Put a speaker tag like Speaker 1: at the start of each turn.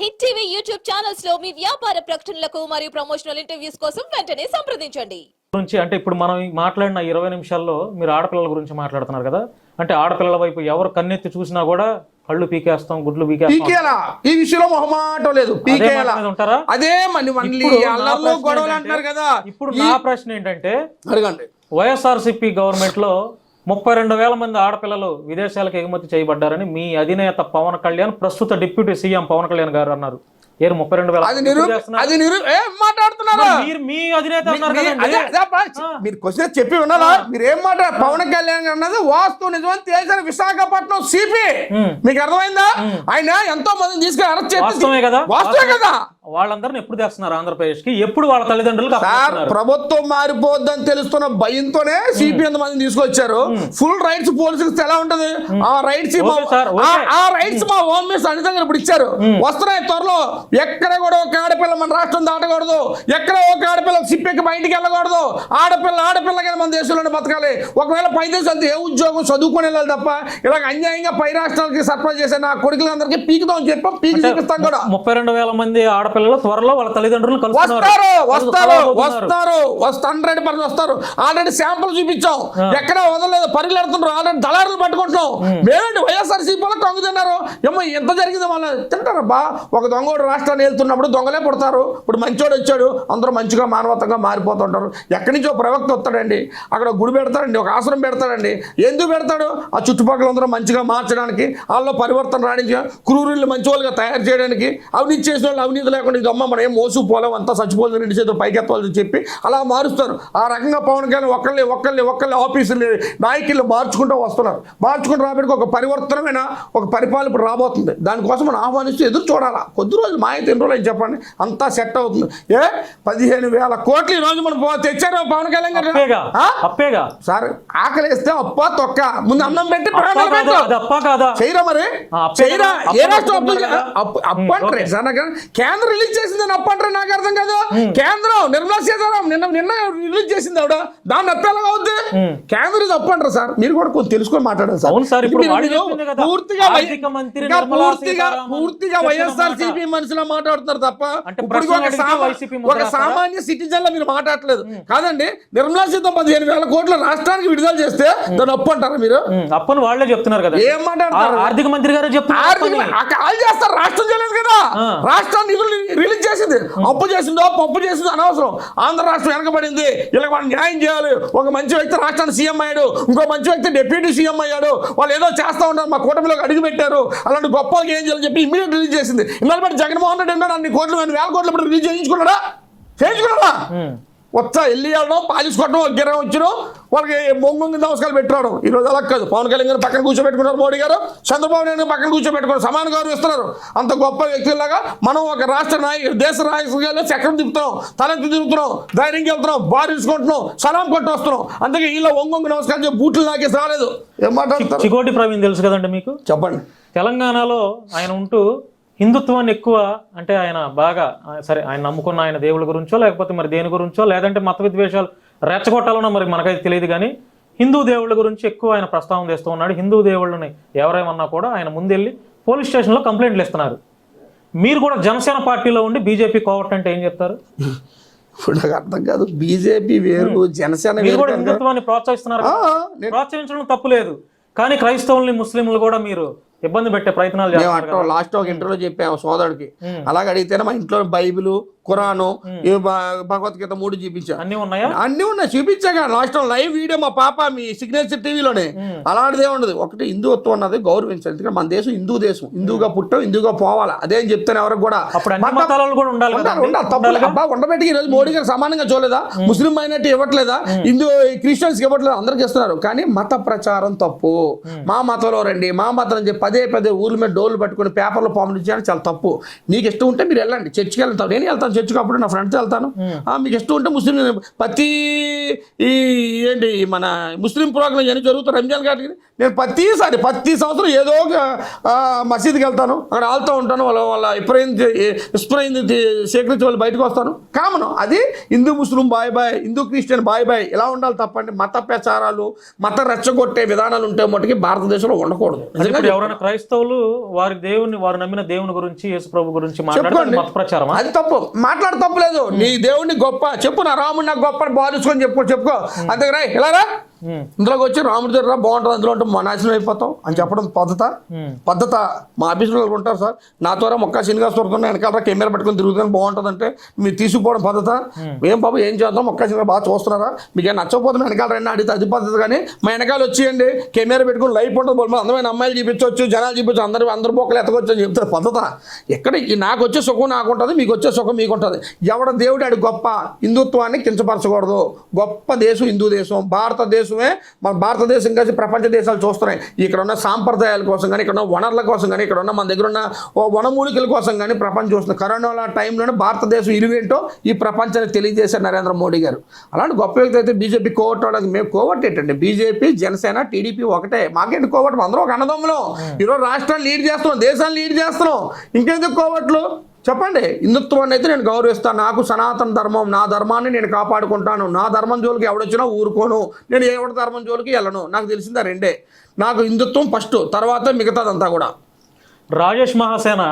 Speaker 1: Hit TV YouTube ఛానల్స్లో మీ వ్యాపార ప్రకటనలకు మరియు ప్రమోషనల్ ఇంటర్వ్యూస్ కోసం వెంటనే సంప్రదించండి.
Speaker 2: గురించి అంటే ఇప్పుడు మనం మాట్లాడిన ఇరవై నిమిషాల్లో మీరు ఆడపిల్లల గురించి మాట్లాడుతున్నారు కదా అంటే ఆడపిల్లల వైపు ఎవరు కన్నెత్తి చూసినా కూడా కళ్ళు పీకేస్తాం గుడ్లు పీకేస్తాం.
Speaker 3: పీకేలా? ఈ విషయంలో మొహమాటం లేదు? అదే మళ్ళీ మళ్ళీ గొడవలు
Speaker 2: ఏంటంటే-
Speaker 3: అంటున్నారు కదా.
Speaker 2: ఇప్పుడు నా ప్రశ్న ఏంటంటే
Speaker 3: అడగండి.
Speaker 2: వైఎస్ఆర్సీపీ గవర్నమెంట్లో ముప్పై రెండు వేల మంది ఆడపిల్లలు విదేశాలకు ఎగుమతి చేయబడ్డారని మీ అధినేత పవన్ కళ్యాణ్ ప్రస్తుత డిప్యూటీ సీఎం పవన్ కళ్యాణ్ గారు అన్నారు. ఏరు ముప్పై రెండు వేల
Speaker 3: అది
Speaker 2: మంది
Speaker 3: నిరూ
Speaker 2: ఎప్పుడు చేస్తున్నారు?
Speaker 3: అది నిరూ ఏం మాట్లాడుతున్నారు
Speaker 2: మరి మీ అధినేత
Speaker 3: క్వశ్చన్ చెప్పి ఉన్నారా మీరు ఏం మాట పవన్ కళ్యాణ్ అన్నది వాస్తు నిజమని తేల్చారు విశాఖపట్నం సిపి. మీకు అర్థమైందా? ఆయన ఎంతో మందిని తీసుకుని అరెస్ట్ చేసి
Speaker 2: వాస్తవమే కదా.
Speaker 3: వాస్తవే కదా.
Speaker 2: వాళ్ళందరిని ఎప్పుడు తెస్తున్నారు ఆంధ్రప్రదేశ్కి ఎప్పుడు వాళ్ళ తల్లిదండ్రులకు
Speaker 3: సార్? ప్రభుత్వం మారిపోద్దని తెలుస్తున్న భయంతోనే సిపి మందిని తీసుకొచ్చారు? ఫుల్ రైట్స్ పోలీసులకు ఎలా ఉంటది? ఆ రైట్స్. ఆ రైట్స్ మా హోమ్ మినిస్టర్ అనిత గారు ఇప్పుడు ఇచ్చారు. వస్తున్నాయి త్వరలో. ఎక్కడ కూడా ఒక ఆడపిల్ల మన రాష్ట్రం దాటకూడదు. ఎక్కడ ఒక ఆడపిల్ల సిప్పెక్కి బయటికి వెళ్ళకూడదు. ఆడపిల్ల ఆడపిల్లగా మన దేశంలోనే బతకాలి. ఒకవేళ పై దేశాలతో ఏ ఉద్యోగం చదువుకొని వెళ్ళాలి తప్ప ఇలాగ అన్యాయంగా పై రాష్ట్రాలకి సర్ప్రైజ్ చేసే నా కొడుకులందరికీ పీకుదాం అని చెప్పాం పీకి చూపిస్తాం కూడా.
Speaker 2: ముప్పై రెండు వేల మంది ఆడపిల్లలు త్వరలో వాళ్ళ కలుస్తున్నారు
Speaker 3: వస్తారు వస్తారు. వస్తారు. వస్తారు హండ్రెడ్ పర్సెంట్ వస్తారు. ఆల్రెడీ శాంపుల్ చూపించాం. ఎక్కడ వదలలేదు. పరిగెడుతున్నారు ఆల్రెడీ దళారులు పట్టుకుంటున్నాం. మేమేంటి వైఎస్ఆర్ సీపీలో కొంగు తిన్నారు. ఏమో ఎంత జరిగింది వాళ్ళ తింటారబ్బా. ఒక దొంగోడు రాష్ట్రాన్ని వెళ్తున్నప్పుడు దొంగలే పుడతారు. ఇప్పుడు మంచోడు వచ్చాడు అందరూ మంచిగా మానవతంగా మారిపోతుంటారు. ఎక్కడి నుంచో ప్రవక్త వస్తాడండి. అక్కడ గుడి పెడతాడండి ఒక ఆశ్రమం పెడతాడండి. ఎందుకు పెడతాడు? ఆ చుట్టుపక్కల అందరూ మంచిగా మార్చడానికి వాళ్ళలో పరివర్తన రాణించి క్రూరుల్ని మంచివాళ్ళుగా తయారు చేయడానికి అవినీతి చేసిన వాళ్ళు అవినీతి లేకుండా ఇది అమ్మ మనం ఏం మోసుకుపోలేం అంతా చచ్చిపోతుంది రెండు చేతులు పైకెత్తాలని చెప్పి అలా మారుస్తారు. ఆ రకంగా పవన్ కళ్యాణ్ ఒక్కళ్ళే ఒక్కళ్ళే ఒక్కళ్ళే ఆఫీసులు నాయకులు మార్చుకుంటూ వస్తున్నారు. మార్చుకుంటూ రాబడికి ఒక పరివర్తనమైన ఒక పరిపాలన రాబోతుంది. దానికోసం మనం ఆహ్వానిస్తూ ఎదురు చూడాలా? కొద్ది రోజులు మా అయితే ఎన్ని రోజులు అని చెప్పండి? అంతా సెట్ అవుతుంది. ఏ? పదిహేను వేల కోట్లు ఈ రోజు మనం తెచ్చారు పవన్ కళ్యాణ్ గారు?
Speaker 2: అప్పేగా.
Speaker 3: సార్ ఆకలిస్తే అప్ప తొక్క. ముందు అన్నం పెట్టి చేయరా మరి? చేయరా? ఏ రాష్ట్రం అప్పు
Speaker 2: ఒప్పుకున్నారు కదా?
Speaker 3: అప్పు అప్పు అంటారు
Speaker 2: ఓకే.
Speaker 3: సార్ నాకు కేంద్రం రిలీజ్ చేసింది అప్పు అంటారు నాకు అర్థం కాదు. కేంద్రం నిర్మలా సీతారాం నిన్న నిన్న రిలీజ్ చేసింది ఆవిడ. దాన్ని అప్పు అవుద్ది. కేంద్రం ఇది అప్పు అంటారు సార్? మీరు కూడా కొంచెం తెలుసుకొని మాట్లాడండి సార్. పూర్తిగా పూర్తిగా
Speaker 2: సీతారామన్
Speaker 3: పూర్తిగా వైఎస్ఆర్
Speaker 2: మాట.
Speaker 3: మనుషులా మాట్లాడుతున్నారు తప్ప ఒక? సామాన్య సిటిజన్లో మీరు మాట్లాడలేదు కాదండి నిర్మలా సీతారాం పదిహేను వేల కోట్ల రాష్ట్రానికి విడుదల చేస్తే దాన్ని అప్పు అంటారా మీరు
Speaker 2: అప్పని వాళ్ళే చెప్తున్నారు కదా.
Speaker 3: ఏం మాట్లాడతారు?
Speaker 2: ఆర్థిక మంత్రి గారే చెప్తున్నారు
Speaker 3: కాల్ చేస్తారు రాష్ట్రం చేయలేదు కదా. రాష్ట్రం నిధులు రిలీజ్ చేసింది. అప్పు చేసిందో పప్పు చేసిందో అనవసరం. ఆంధ్ర రాష్ట్రం వెనకబడింది. ఇలా మనం న్యాయం చేయాలి. ఒక మంచి వ్యక్తి రాష్ట్రానికి సీఎం అయ్యాడు. ఇంకో మంచి వ్యక్తి డిప్యూటీ సీఎం అయ్యాడు. వాళ్ళు ఏదో చేస్తా ఉంటారు మా కూటమిలోకి అడుగు పెట్టారు. అలాంటి గొప్ప ఏం చేయాలని చెప్పి ఇమీడియట్ రిలీజ్ చేసింది. ఇవాళ బట్టి జగన్మోహన్ రెడ్డి ఉన్నాడు? అన్ని కోట్లు అన్ని వేల కోట్లు ఇప్పుడు రిలీజ్ చేయించుకున్నాడా? చేయించుకున్నాడా. వచ్చా వెళ్ళి వెళ్ళడం పాలిస్ కొట్టడం గిరం వచ్చడం వాళ్ళకి మొంగు నమస్కారాలు ఈ రోజు అలా కాదు. పవన్ కళ్యాణ్ గారు పక్కన కూర్చోబెట్టుకున్నారు మోడీ గారు చంద్రబాబు నాయుడు గారు పక్కన కూర్చోబెట్టుకున్నారు. సమాన గౌరవం ఇస్తున్నారు. అంత గొప్ప వ్యక్తుల్లాగా మనం ఒక రాష్ట్ర నాయకు దేశ నాయకులుగా చక్రం తిప్పుతున్నాం తలెత్తి తిరుగుతున్నాం ధైర్యంగా వెళ్తున్నాం బారించుకుంటున్నాం సలాం కొట్టి వస్తున్నాం. అందుకే వీళ్ళ ఒంగొంగు నమస్కారం చెప్పి బూట్లు నాకేసి రాలేదు. ఏం
Speaker 2: చికోటి ప్రవీణ్ తెలుసు కదండి మీకు?
Speaker 3: చెప్పండి.
Speaker 2: తెలంగాణలో ఆయన ఉంటూ హిందుత్వాన్ని ఎక్కువ అంటే ఆయన బాగా సరే ఆయన నమ్ముకున్న ఆయన దేవుళ్ళ గురించో లేకపోతే మరి దేని గురించో లేదంటే మత విద్వేషాలు రెచ్చగొట్టాలనో మరి మనకైతే తెలియదు కానీ హిందూ దేవుళ్ళ గురించి ఎక్కువ ఆయన ప్రస్తావన చేస్తూ ఉన్నాడు. హిందూ దేవుళ్ళని ఎవరేమన్నా కూడా ఆయన ముందెళ్ళి పోలీస్ స్టేషన్లో కంప్లైంట్లు ఇస్తున్నారు. మీరు కూడా జనసేన పార్టీలో ఉండి బీజేపీ కోవట్ అంటే ఏం చెప్తారు?
Speaker 3: ఇప్పుడు నాకు అర్థం కాదు. బీజేపీ వేరు జనసేన
Speaker 2: కూడా. హిందుత్వాన్ని ప్రోత్సహిస్తున్నారు ప్రోత్సహించడం తప్పులేదు కానీ క్రైస్తవుల్ని ముస్లింలు కూడా మీరు ఇబ్బంది పెట్టే ప్రయత్నాలు
Speaker 3: మేము
Speaker 2: చేస్తున్నారు
Speaker 3: అట్లా లాస్ట్ ఒక ఇంటర్వ్యూలో చెప్పాము సోదరుడికి. అలాగ అడిగితేనే మా ఇంట్లో బైబిల్ ఖురాను భగవద్గీత మూడు చూపించా.
Speaker 2: అన్నీ ఉన్నాయా?
Speaker 3: అన్ని ఉన్నాయి చూపించాక లాస్ట్ లైవ్ వీడియో మా పాప మీ సిగ్నేచర్ టీవీలోనే. అలాంటిదే ఉండదు. ఒకటి హిందుత్వం అన్నది గౌరవించాలి. ఎందుకంటే మన దేశం హిందూ దేశం. హిందూగా పుట్టాం హిందూగా పోవాలా. అదే అని చెప్తాను ఎవరికి కూడా.
Speaker 2: ఉండాలి?
Speaker 3: అబ్బా ఉండబెట్టి ఈ రోజు మోడీ గారు సమానంగా చూడలేదా? ముస్లిం మైనార్టీ ఇవ్వట్లేదా? హిందూ క్రిస్టియన్స్ ఇవ్వట్లేదు? అందరికి ఇస్తున్నారు. కానీ మత ప్రచారం తప్పు. మా మతంలో రండి మా మతం అని చెప్పి పదే పదే ఊర్ల మీద డోర్లు పట్టుకుని పేపర్లో పంపించడానికి చాలా తప్పు. నీకు ఇష్టం ఉంటే మీరు వెళ్ళండి. చర్చికి వెళ్తాం నేను వెళ్తాను. వెళ్తాను చర్చికి అప్పుడు నా ఫ్రెండ్తో వెళ్తాను. ఆ, మీకు ఇష్టం ఉంటే ముస్లిం ప్రతి ఈ ఏంటి మన ముస్లిం ప్రోగ్రాం ఇవన్నీ జరుగుతాయి. రంజాన్ కాటికి నేను ప్రతిసారి ప్రతి సంవత్సరం ఏదో ఒక మసీదుకి వెళ్తాను. అక్కడ ఆళ్తూ ఉంటాను వాళ్ళ వాళ్ళ ఇప్పుడైంది ఇప్పుడైంది సేకరించి వాళ్ళు బయటకు వస్తాను. కామన్ అది హిందూ ముస్లిం బాయ్ బాయ్ హిందూ క్రిస్టియన్ బాయ్ బాయ్ ఎలా ఉండాలి తప్పండి. మత ప్రచారాలు మత రెచ్చగొట్టే విధానాలు ఉంటే మట్టుకి భారతదేశంలో ఉండకూడదు.
Speaker 2: ఎవరైనా క్రైస్తవులు వారి దేవుని వారు నమ్మిన దేవుని గురించి యేసు ప్రభు గురించి మత ప్రచారమా?
Speaker 3: అది తప్పు. మాట్లాడ తప్పలేదు నీ దేవుడిని గొప్ప చెప్పు నా రాముడు నాకు గొప్ప బాధించుకొని చెప్పుకో చెప్పుకో. అంతేగా ఇలా ఇందులోకి వచ్చి రాముడి దగ్గర బాగుంటుంది అందులో ఉంటే మా నాశనం అయిపోతాం అని చెప్పడం పద్ధత. పద్ధత. మా ఆఫీసులో వాళ్ళు ఉంటారు సార్. నా ద్వారా మొక్క శ్రీనివాసవరం వెనకాల కెమెరా పెట్టుకొని తిరుగుతాను బాగుంటుందంటే మీరు తీసుకుపోవడం పద్ధత. ఏం బాబు ఏం చేద్దాం? మొక్క శ్రీనివాస బాగా చూస్తున్నారా? మీకు ఏం నచ్చకపోతే వెనకాల రండి అడిగితే అది పద్ధతి కానీ మా వెనకాల వచ్చేయండి కెమెరా పెట్టుకొని లైవ్ ఉంటుంది అందమైన అమ్మాయిలు చూపించవచ్చు జనాలు చూపించవచ్చు అందరూ అందరు బొక్కలు ఎత్తకొచ్చు అని చెప్తారు పద్ధత. ఎక్కడ ఈ నాకు వచ్చే సుఖం నాకు ఉంటుంది మీకు వచ్చే సుఖం మీకు ఉంటుంది. ఎవడ దేవుడు ఆడు గొప్ప హిందుత్వాన్ని కించపరచకూడదు. గొప్ప దేశం హిందూ దేశం భారతదేశమే మన భారతదేశం కలిసి ప్రపంచ దేశాలు చూస్తున్నాయి. ఇక్కడ ఉన్న సాంప్రదాయాల కోసం కానీ ఇక్కడ ఉన్న వనరుల కోసం కానీ ఇక్కడ ఉన్న మన దగ్గర ఉన్న వనమూలికల కోసం కానీ ప్రపంచం చూస్తుంది. కరోనా టైంలోనే భారతదేశం ఇరువేంటో ఈ ప్రపంచానికి తెలియజేశారు నరేంద్ర మోడీ గారు. అలాంటి గొప్ప వ్యక్తి అయితే బీజేపీ కోవట్ వాళ్ళకి మేము కోవట్ ఏంటండి బీజేపీ జనసేన టీడీపీ ఒకటే. మాకేంటి కోవట్? అందరూ ఒక అన్నదమ్ములం. ఈరోజు రాష్ట్రాన్ని లీడ్ చేస్తున్నాం. దేశాన్ని లీడ్ చేస్తున్నాం. ఇంకెందుకు కోవట్లు? చెప్పండి హిందుత్వాన్ని అయితే నేను గౌరవిస్తాను. నాకు సనాతన ధర్మం నా ధర్మాన్ని నేను కాపాడుకుంటాను. నా ధర్మం జోలికి ఎవడొచ్చినా ఊరుకోను. నేను ఎవరి ధర్మం జోలికి వెళ్ళను. నాకు తెలిసిందా రెండే. నాకు హిందుత్వం ఫస్ట్ తర్వాత మిగతాదంతా కూడా.
Speaker 2: రాజేష్ మహాసేన